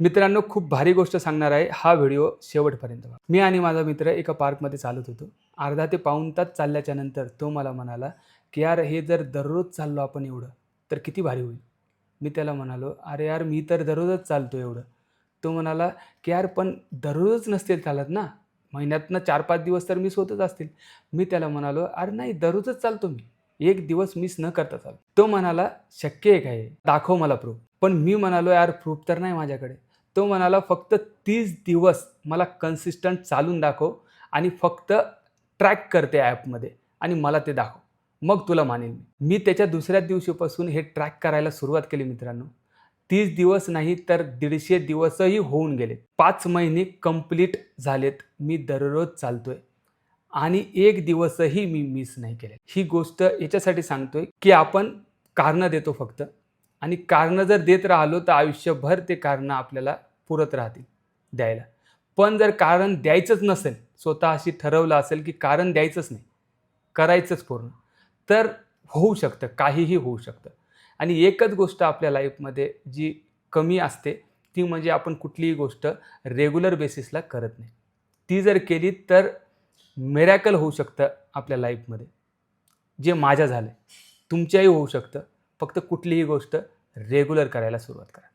मित्रांनो खूप भारी गोष्ट सांगणार आहे हा व्हिडिओ शेवटपर्यंत मी आणि माझा मित्र एका पार्कमध्ये चालत होतो. अर्धा ते पाऊण तास चालल्याच्या नंतर तो मला म्हणाला की यार हे जर दररोज चाललो आपण एवढं तर किती भारी होईल. मी त्याला म्हणालो अरे यार मी तर दररोजच चालतो एवढं. तो म्हणाला की यार पण दररोजच नसतील चालत ना? महिन्यातनं चार पाच दिवस तर मिस होतच असतील. मी त्याला म्हणालो अरे नाही दररोजच चालतो मी. एक दिवस मिस न करता चालतो. तो म्हणाला शक्य आहे काय? दाखव मला प्रूफ. पण मी म्हणालो यार प्रूफ तर नाही माझ्याकडे. तो म्हणाला फक्त तीस दिवस मला कन्सिस्टंट चालून दाखव आणि फक्त ट्रॅक करते ॲपमध्ये आणि मला ते दाखव. मग तुला मानेन मी. मी त्याच्या दुसऱ्या दिवशीपासून हे ट्रॅक करायला सुरुवात केली मित्रांनो. तीस दिवस नाही तर दीडशे दिवसही होऊन गेले. पाच महिने कंप्लीट झालेत. मी दररोज चालतोय. आणि एक दिवसही मी मिस नाही केले. ही गोष्ट याच्यासाठी सांगतोय की आपण कारणं देतो फक्त. आणि कारणं जर देत राहिलो तर आयुष्यभर ते कारणं आपल्याला पुरत राहतील द्यायला. पण जर कारण द्यायचंच नसेल स्वतः अशी ठरवलं असेल की कारण द्यायचंच नाही करायचंच पूर्ण तर होऊ शकतं काहीही होऊ शकतं. आणि एकच गोष्ट आपल्या लाईफमध्ये जी कमी असते ती म्हणजे आपण कुठलीही गोष्ट रेग्युलर बेसिसला करत नाही. ती जर केली तर मेरॅकल होऊ शकतं आपल्या लाईफमध्ये. जे माझ्या झालं तुमच्याही होऊ शकतं फक्त कुठलीही गोष्ट रेग्युलर करायला सुरुवात करा.